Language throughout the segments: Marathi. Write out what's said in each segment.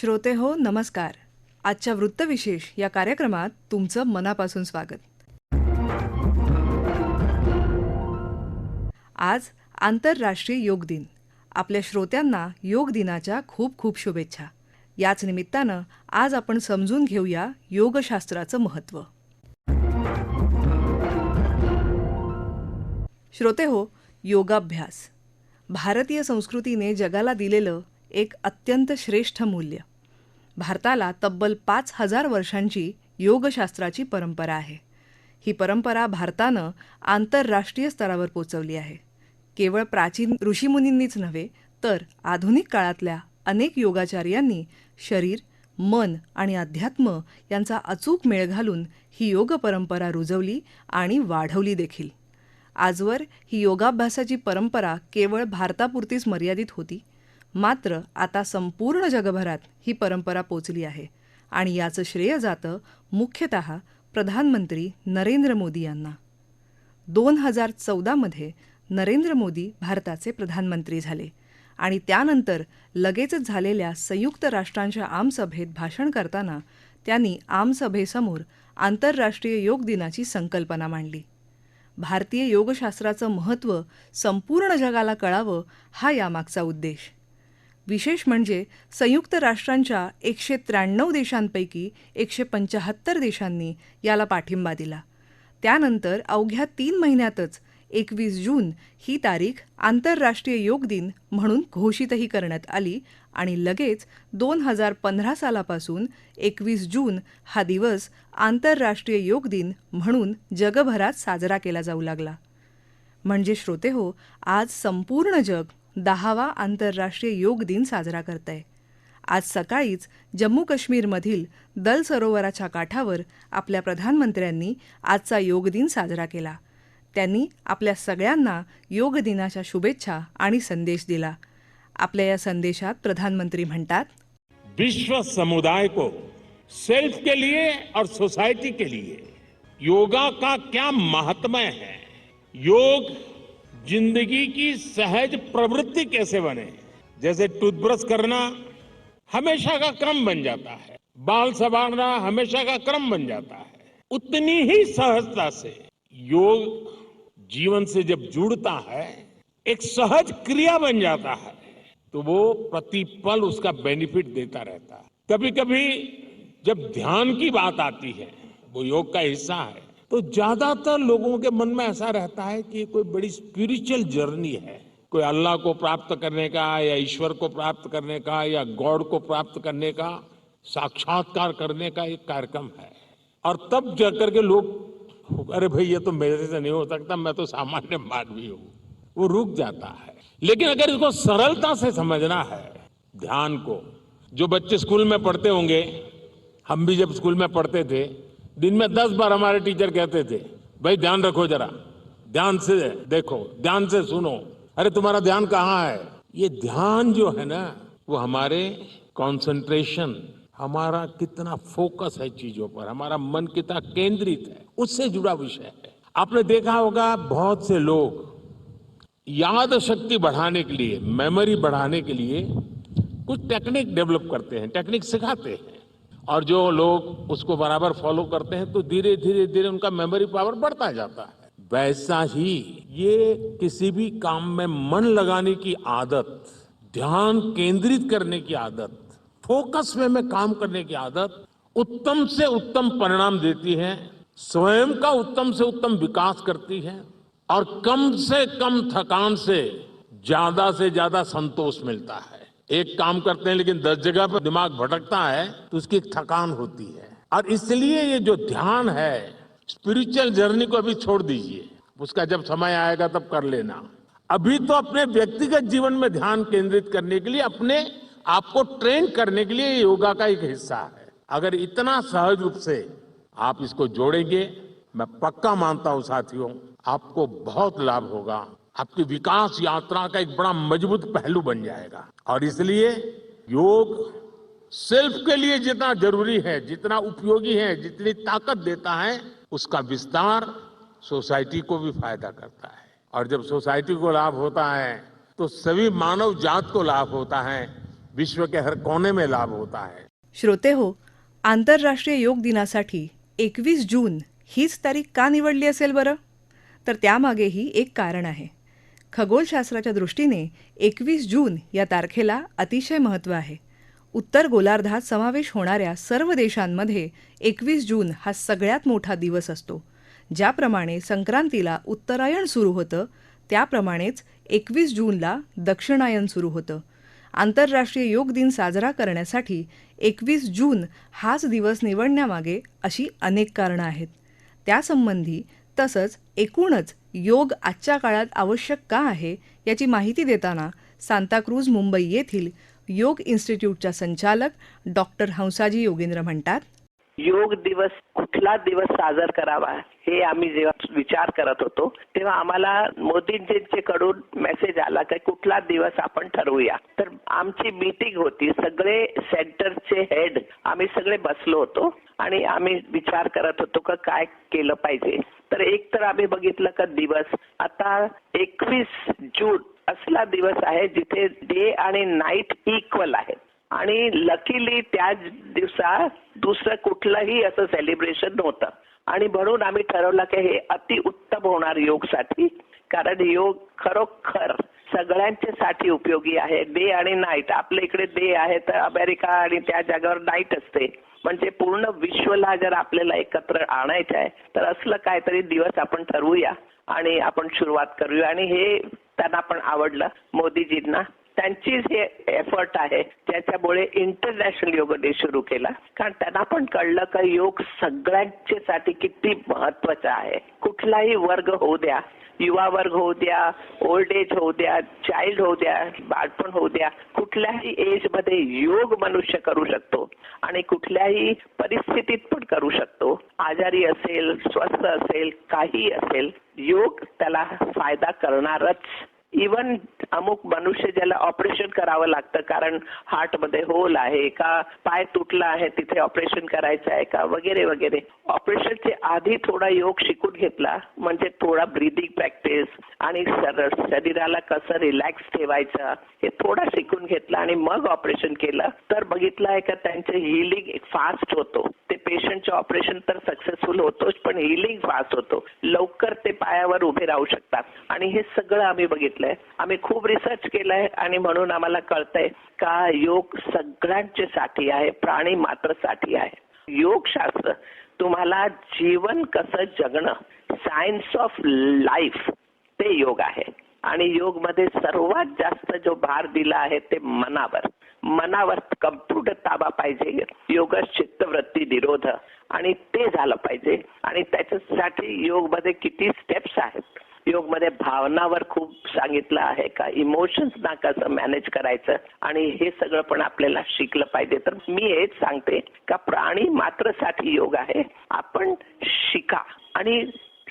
श्रोते हो नमस्कार. आजच्या वृत्तविशेष या कार्यक्रमात तुमचं मनापासून स्वागत. आज आंतरराष्ट्रीय योग दिन. आपल्या श्रोत्यांना योग दिनाच्या खूप खूप शुभेच्छा. याच निमित्तानं आज आपण समजून घेऊया योगशास्त्राचं महत्त्व. श्रोते हो योगाभ्यास. भारतीय संस्कृतीने जगाला दिलेलं एक अत्यंत श्रेष्ठ मूल्य. भारताला तब्बल पाच हजार वर्षांची योगशास्त्राची परंपरा आहे. ही परंपरा भारतानं आंतरराष्ट्रीय स्तरावर पोचवली आहे. केवळ प्राचीन ऋषीमुनींनीच नव्हे तर आधुनिक काळातल्या अनेक योगाचार्यांनी शरीर मन आणि अध्यात्म यांचा अचूक मेळ घालून ही योग परंपरा रुजवली आणि वाढवली देखील. आजवर ही योगाभ्यासाची परंपरा केवळ भारतापुरतीच मर्यादित होती मात्र आता संपूर्ण जगभरात ही परंपरा पोचली आहे. आणि याचं श्रेय जातं मुख्यतः प्रधानमंत्री नरेंद्र मोदी यांना. दोन हजार चौदामध्ये नरेंद्र मोदी भारताचे प्रधानमंत्री झाले. आणि त्यानंतर लगेचच झालेल्या संयुक्त राष्ट्रांच्या आमसभेत भाषण करताना त्यांनी आमसभेसमोर आंतरराष्ट्रीय योग दिनाची संकल्पना मांडली. भारतीय योगशास्त्राचं महत्त्व संपूर्ण जगाला कळावं हा यामागचा उद्देश. विशेष म्हणजे संयुक्त राष्ट्रांच्या एकशे त्र्याण्णव देशांपैकी एकशे पंचाहत्तर देशांनी याला पाठिंबा दिला. त्यानंतर अवघ्या तीन महिन्यातच एकवीस जून ही तारीख आंतरराष्ट्रीय योग दिन म्हणून घोषितही करण्यात आली आणि लगेच दोन हजार पंधरा सालापासून एकवीस जून हा दिवस आंतरराष्ट्रीय योग दिन म्हणून जगभरात साजरा केला जाऊ लागला. म्हणजे श्रोते हो आज संपूर्ण जग दहावा आंतरराष्ट्रीय योग दिन साजरा करत आहे आज सकाळीच जम्मू काश्मीरमधील दल सरोवराच्या काठावर आपल्या प्रधानमंत्र्यांनी आजचा योग दिन साजरा केला. त्यांनी आपल्या सगळ्यांना योग दिनाच्या शुभेच्छा आणि संदेश दिला. आपल्या या संदेशात प्रधानमंत्री म्हणतात विश्व समुदाय को सेल्फ के लिए और सोसाइटी के लिए योगा का क्या महात्म्य है? योग ज़िंदगी की सहज प्रवृत्ति कैसे बने? जैसे टूथब्रश करना हमेशा का क्रम बन जाता है। बाल संवारना हमेशा का क्रम बन जाता है। उतनी ही सहजता से योग जीवन से जब जुड़ता है, एक सहज क्रिया बन जाता है तो वो प्रतिपल उसका बेनिफिट देता रहता है। कभी कभी जब ध्यान की बात आती है, वो योग का हिस्सा है। तो ज़्यादातर लोगों के मन में ऐसा रहता है कि कोई बड़ी स्पिरिचुअल जर्नी है। कोई अल्लाह को प्राप्त करने का, या ईश्वर को प्राप्त करने का, या गॉड को प्राप्त करने का, साक्षात्कार करने का एक कार्यक्रम है। और तब जाकर के लोग, अरे भाई, ये तो मेरे से नहीं हो सकता, मैं तो सामान्य मानवी हूँ। वो रुक जाता है। लेकिन अगर इसको सरलता से समझना है, ध्यान को, जो बच्चे स्कूल में पढ़ते होंगे, हम भी जब स्कूल में पढ़ते थे दिन में दस बार हमारे टीचर कहते थे, भाई, ध्यान रखो जरा। ध्यान से देखो, ध्यान से सुनो। अरे, तुम्हारा ध्यान कहाँ है? ये ध्यान जो है ना, वो हमारे कंसंट्रेशन हमारा कितना फोकस है चीज़ों पर, हमारा मन कितना केंद्रित है, उससे जुड़ा विषय है। आपने देखा होगा, बहुत से लोग याद शक्ति बढ़ाने के लिए मेमोरी बढ़ाने के लिए कुछ टेक्निक डेवलप करते हैं टेक्निक सिखाते हैं। और जो लोग उसको बराबर फॉलो करते हैं तो धीरे धीरे धीरे उनका मेमोरी पावर बढ़ता जाता है। वैसा ही ये किसी भी काम में मन लगाने की आदत, ध्यान केंद्रित करने की आदत फोकस वे में काम करने की आदत, उत्तम से उत्तम परिणाम देती है, स्वयं का उत्तम से उत्तम विकास करती है, और कम से कम थकान से ज़्यादा से ज़्यादा संतोष मिलता है। एक काम करते हैं, लेकिन दस जगह पर दिमाग भटकता है तो उसकी थकान होती है। और इसलिए ये जो ध्यान है स्पिरिचुअल जर्नी को अभी छोड़ दीजिए। उसका जब समय आएगा, तब कर लेना। अभी तो अपने व्यक्तिगत जीवन में ध्यान केंद्रित करने के लिए, अपने आपको ट्रेन करने के लिए योगा का एक हिस्सा है। अगर इतना सहज रूप से आप इसको जोड़ेंगे, मैं पक्का मानता हूँ साथियों, आपको बहुत लाभ होगा। आपकी विकास यात्रा का एक बड़ा मज़बूत पहलू बन जाएगा। और इसलिए योग सेल्फ के लिए जितना ज़रूरी है, जितना उपयोगी है, जितनी ताकत देता है, उसका विस्तार सोसाइटी को भी फ़ायदा करता है। और जब सोसाइटी को लाभ होता है तो सभी मानव जात को लाभ होता है, विश्व के हर कोने में लाभ होता है। श्रोते हो, आंतरराष्ट्रीय योग दिनासाठी एकवीस जून हीच तारीख का निवडली असेल बरं? तर त्यामागेही एक कारण आहे. खगोलशास्त्राच्या दृष्टीने एकवीस जून या तारखेला अतिशय महत्त्व आहे. उत्तर गोलार्धात समावेश होणाऱ्या सर्व देशांमध्ये एकवीस जून हा सगळ्यात मोठा दिवस असतो. ज्याप्रमाणे संक्रांतीला उत्तरायण सुरू होतं त्याप्रमाणेच एकवीस जूनला दक्षिणायन सुरू होतं. आंतरराष्ट्रीय योग दिन साजरा करण्यासाठी एकवीस जून हाच दिवस निवडण्यामागे अशी अनेक कारणं आहेत. त्यासंबंधी तसंच एकूणच योग आजच्या काळात आवश्यक का आहे याची माहिती देताना सांताक्रूज मुंबई येथील योग इन्स्टिट्यूटच्या संचालक डॉक्टर हंसाजी योगेंद्र म्हणतात योग दिवस कुठला दिवस साजर करावा हे आम्ही जेव्हा विचार करत होतो तेव्हा आम्हाला मोदींचे कडून मेसेज आला की कुठला दिवस आपण ठरवूया. तर आमची मीटिंग होती सगळे सेंटरचे हेड आम्ही सगळे बसलो होतो आणि आम्ही विचार करत होतो का काय केलं पाहिजे. तर एक तर आम्ही बघितलं का दिवस आता एकवीस जून असला दिवस आहे जिथे डे आणि नाईट इक्वल आहेत. आणि लकीली त्याच दिवसा दुसरं कुठलंही असं सेलिब्रेशन नव्हतं. आणि म्हणून आम्ही ठरवलं की हे अति उत्तम होणार योगसाठी कारण योग खरोखर सगळ्यांच्यासाठी उपयोगी आहे. डे आणि नाईट आपल्या इकडे डे आहे तर अमेरिका आणि त्या जागेवर नाईट असते. म्हणजे पूर्ण विश्वला जर आपल्याला एकत्र आणायचं आहे तर असलं काहीतरी दिवस आपण ठरवूया आणि आपण सुरुवात करूया. आणि हे त्यांना पण आवडलं मोदीजींना. त्यांचीच हे एफर्ट आहे. त्याच्यामुळे इंटरनॅशनल योग डे सुरू केला. कारण त्यांना पण कळलं का योग सगळ्यांच्यासाठी किती महत्त्वाचा आहे. कुठलाही वर्ग होऊ द्या युवा वर्ग होऊ द्या ओल्ड एज होऊ द्या चाइल्ड होऊ द्या बाळपण होऊ द्या कुठल्याही एजमध्ये योग मनुष्य करू शकतो आणि कुठल्याही परिस्थितीत पण करू शकतो. आजारी असेल स्वस्थ असेल काही असेल योग त्याला फायदा करणारच. इवन अमुक मनुष्य ज्याला ऑपरेशन करावं लागतं कारण हार्टमध्ये होल आहे का पाय तुटला आहे तिथे ऑपरेशन करायचं आहे का? वगैरे वगैरे. ऑपरेशनचे आधी थोडा योग शिकून घेतला म्हणजे थोडा ब्रिदिंग प्रॅक्टिस आणि शरीराला कसं रिलॅक्स ठेवायचं हे थोडा शिकून घेतला आणि मग ऑपरेशन केलं. तर बघितलं आहे का त्यांचे हिलिंग फास्ट होतो. ते पेशंटचे ऑपरेशन तर सक्सेसफुल होतोच पण हिलिंग फास्ट होतो. लवकर ते पायावर उभे राहू शकतात. आणि हे सगळं आम्ही बघितलंय. आम्ही खूप रिसर्च केलंय आणि म्हणून आम्हाला कळतंय का योग सगळ्यांच्यासाठी आहे प्राणी मात्रसाठी आहे. योगशास्त्र तुम्हाला जीवन कसं जगणं सायन्स ऑफ लाईफ ते योग आहे. आणि योगमध्ये सर्वात जास्त जो भार दिला आहे ते मनावर. मनावर कंप्यूटर ताबा पाहिजे. योग चित्तवृत्ती निरोध. आणि ते झालं पाहिजे. आणि त्याच्यासाठी योगमध्ये किती स्टेप्स आहेत? योगमध्ये भावनावर खूप सांगितलं आहे का? इमोशन्स ना कसं मॅनेज करायचं. आणि हे सगळं पण आपल्याला शिकलं पाहिजे. तर मी हेच सांगते का प्राणी मात्रसाठी योग आहे. आपण शिका. आणि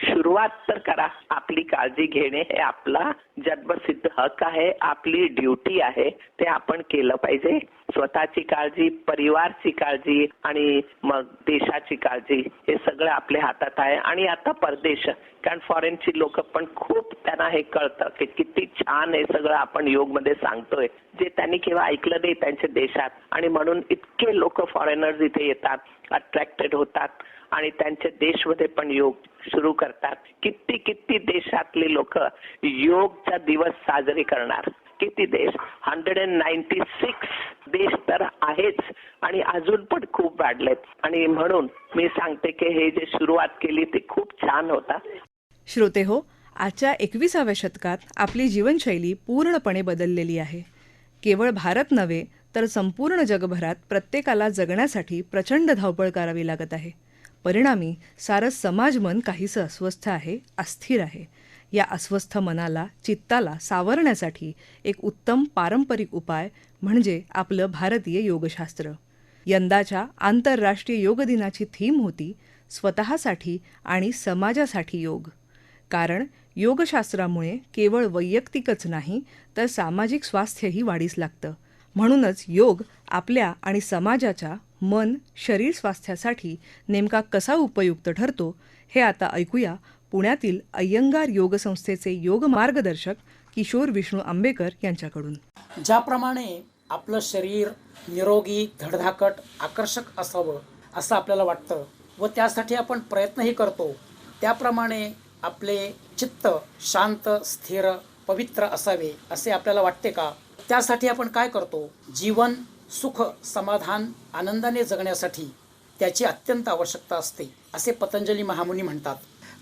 सुरुवात तर करा. आपली काळजी घेणे हे आपला जन्मसिद्ध हक आहे. आपली ड्युटी आहे. ते आपण केलं पाहिजे. स्वतःची काळजी परिवारची काळजी आणि मग देशाची काळजी हे सगळं आपल्या हातात आहे. आणि आता परदेश कारण फॉरेनची लोक पण खूप त्यांना हे कळतं की किती छान हे सगळं आपण योगमध्ये सांगतोय. जे त्यांनी केव्हा ऐकलं नाही त्यांच्या देशात. आणि म्हणून इतके लोक फॉरेनर्स इथे येतात अट्रॅक्टेड होतात आणि त्यांच्या देशमध्ये पण योग सुरू करतात. किती किती देशातले लोक योगचा दिवस साजरे करणार. किती देश? हंड्रेड अँड नाईन्टी सिक्स देश तर आहेच. आणि अजून पण खूप वाढलेत. आणि म्हणून मी सांगते की हे जे सुरुवात केली ती खूप छान होता. श्रोते हो आजच्या एकविसाव्या शतकात आपली जीवनशैली पूर्णपणे बदललेली आहे. केवळ भारत नव्हे तर संपूर्ण जगभरात प्रत्येकाला जगण्यासाठी प्रचंड धावपळ करावी लागत आहे. परिणामी सारं समाजमन काहीसं अस्वस्थ आहे अस्थिर आहे. या अस्वस्थ मनाला चित्ताला सावरण्यासाठी एक उत्तम पारंपरिक उपाय म्हणजे आपलं भारतीय योगशास्त्र. यंदाच्या आंतरराष्ट्रीय योग दिनाची थीम होती स्वतःसाठी आणि समाजासाठी योग. कारण योगशास्त्रामुळे केवळ वैयक्तिकच नाही तर सामाजिक स्वास्थ्यही वाढीस लागतं. म्हणूनच योग आपल्या आणि समाजाच्या मन शरीर स्वास्थ्यासाठी नेमका कसा उपयुक्त ठरतो हे आता ऐकूया पुण्यातील अय्यंगार योग संस्थेचे योग मार्गदर्शक किशोर विष्णू आंबेकर यांच्याकडून. ज्याप्रमाणे आपलं शरीर निरोगी धडधाकट आकर्षक असावं असं आपल्याला वाटतं व त्यासाठी आपण प्रयत्नही करतो त्याप्रमाणे आपले चित्त शांत स्थिर पवित्र असावे असे आपल्याला वाटते का? त्यासाठी आपण काय करतो? जीवन सुख समाधान आनंदाने जगण्यासाठी त्याची अत्यंत आवश्यकता असते असे पतंजली महामुनी म्हणतात.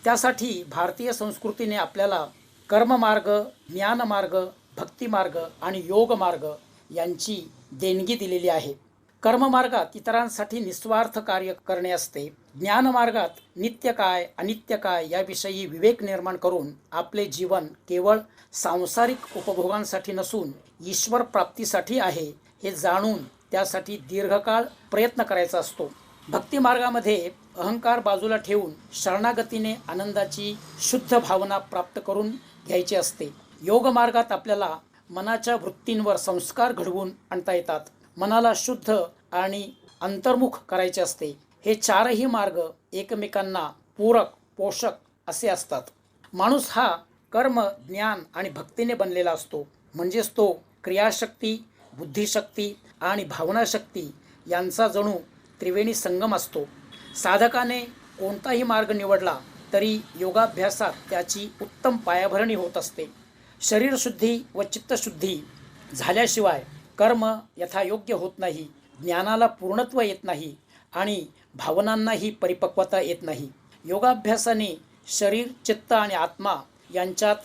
त्यासाठी भारतीय संस्कृतीने आपल्याला कर्ममार्ग ज्ञानमार्ग भक्तिमार्ग आणि योगमार्ग यांची देणगी दिलेली आहे. कर्ममार्गात इतरांसाठी निस्वार्थ कार्य करणे असते. ज्ञानमार्गात नित्य काय अनित्य काय याविषयी विवेक निर्माण करून आपले जीवन केवळ सांसारिक उपभोगांसाठी नसून ईश्वर प्राप्तीसाठी आहे हे जाणून त्यासाठी दीर्घकाळ प्रयत्न करायचा असतो. भक्तिमार्गामध्ये अहंकार बाजूला ठेवून शरणागतीने आनंदाची शुद्ध भावना प्राप्त करून घ्यायची असते. योग मार्गात आपल्याला मनाच्या वृत्तींवर संस्कार घडवून आणता येतात. मनाला शुद्ध आणि अंतर्मुख करायचे असते. हे चारही मार्ग एकमेकांना पूरक पोषक असे असतात. माणूस हा कर्म ज्ञान आणि भक्तीने बनलेला असतो. म्हणजेच तो क्रियाशक्ती बुद्धिशक्ती आणि भावनाशक्ती यांचा जणू त्रिवेणी संगम असतो. साधकाने कोणताही मार्ग निवडला तरी योगाभ्यासात त्याची उत्तम पायाभरणी होत असते. शरीरशुद्धी व चित्तशुद्धी झाल्याशिवाय कर्म यथायोग्य होत नाही ज्ञानाला पूर्णत्व येत नाही आणि भावनांनाही परिपक्वता येत नाही. योगाभ्यासाने शरीर चित्त आणि आत्मा यांच्यात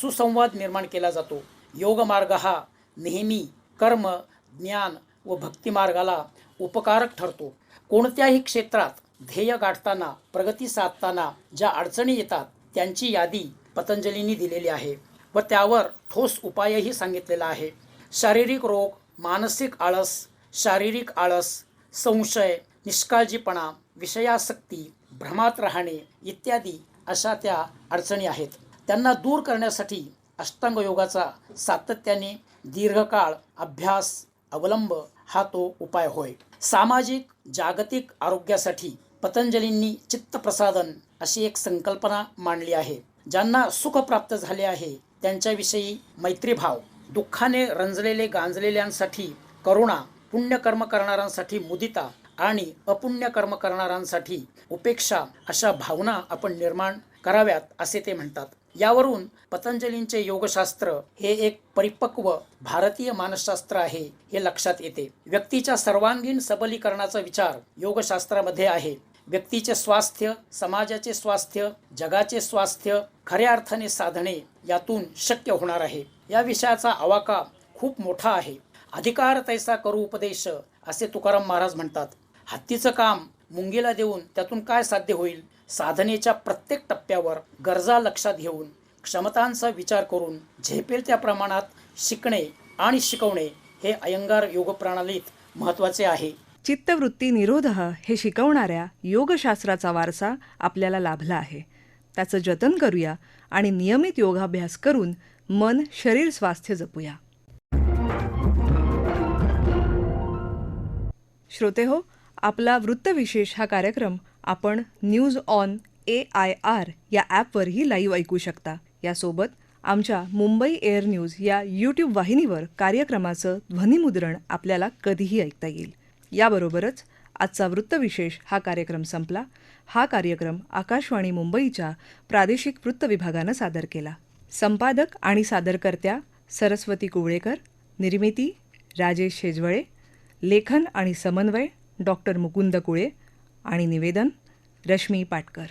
सुसंवाद निर्माण केला जातो. योगमार्ग हा नेहमी कर्म ज्ञान व भक्तिमार्गाला उपकारक ठरतो. कोणत्याही क्षेत्रात ध्येय गाठताना प्रगती साधताना ज्या अडचणी येतात त्यांची यादी पतंजलींनी दिलेली आहे व त्यावर ठोस उपायही सांगितलेला आहे. शारीरिक रोग मानसिक आळस शारीरिक आळस संशय निष्काळजीपणा विषयासक्ती भ्रमात राहणे इत्यादी अशा त्या अडचणी आहेत. त्यांना दूर करण्यासाठी अष्टांग योगाचा सातत्याने दीर्घकाळ अभ्यास अवलंब हा तो उपाय होय. सामाजिक जागतिक आरोग्यासाठी पतंजलींनी चित्तप्रसादन अशी एक संकल्पना मांडली आहे. ज्यांना सुख प्राप्त झाले आहे त्यांच्याविषयी मैत्रीभाव दुःखाने रंजलेले गांजलेल्यांसाठी करुणा पुण्यकर्म करणाऱ्यांसाठी मुदिता आणि अपुण्य कर्म करणाऱ्यांसाठी उपेक्षा अशा भावना आपण निर्माण कराव्यात असे ते म्हणतात. यावरून पतंजलींचे योगशास्त्र हे एक परिपक्व भारतीय मानसशास्त्र आहे हे लक्षात येते. व्यक्तीच्या सर्वांगीण सबलीकरणाचा विचार योगशास्त्रामध्ये आहे. व्यक्तीचे स्वास्थ्य समाजाचे स्वास्थ्य जगाचे स्वास्थ्य खऱ्या अर्थाने साधणे यातून शक्य होणार आहे. या विषयाचा आवाका खूप मोठा आहे. अधिकार तैसा करू उपदेश असे तुकाराम महाराज म्हणतात. हत्तीचं काम मुंगीला देऊन त्यातून काय साध्य होईल? साधनेच्या प्रत्येक टप्प्यावर गरजा लक्षात घेऊन क्षमतांचा विचार करून झेपेल त्या प्रमाणात शिकणे आणि शिकवणे हे अयंगार योग प्रणालीत महत्त्वाचे आहे. चित्तवृत्ती निरोध हे शिकवणाऱ्या योगशास्त्राचा वारसा आपल्याला लाभला आहे. त्याचं जतन करूया आणि नियमित योगाभ्यास करून मन शरीर स्वास्थ्य जपूया. श्रोते हो आपला वृत्तविशेष हा कार्यक्रम आपण news on A I R या ॲपवरही लाईव्ह ऐकू शकता. यासोबत आमच्या मुंबई एअर न्यूज या यूट्यूब वाहिनीवर कार्यक्रमाचं ध्वनिमुद्रण आपल्याला कधीही ऐकता येईल. याबरोबरच आजचा वृत्तविशेष हा कार्यक्रम संपला. हा कार्यक्रम आकाशवाणी मुंबईच्या प्रादेशिक वृत्त विभागानं सादर केला. संपादक आणि सादरकर्त्या सरस्वती कुवळेकर निर्मिती राजेश शेजवळे लेखन आणि समन्वय डॉक्टर मुकुंद कुळे आणि निवेदन रश्मी पाटकर.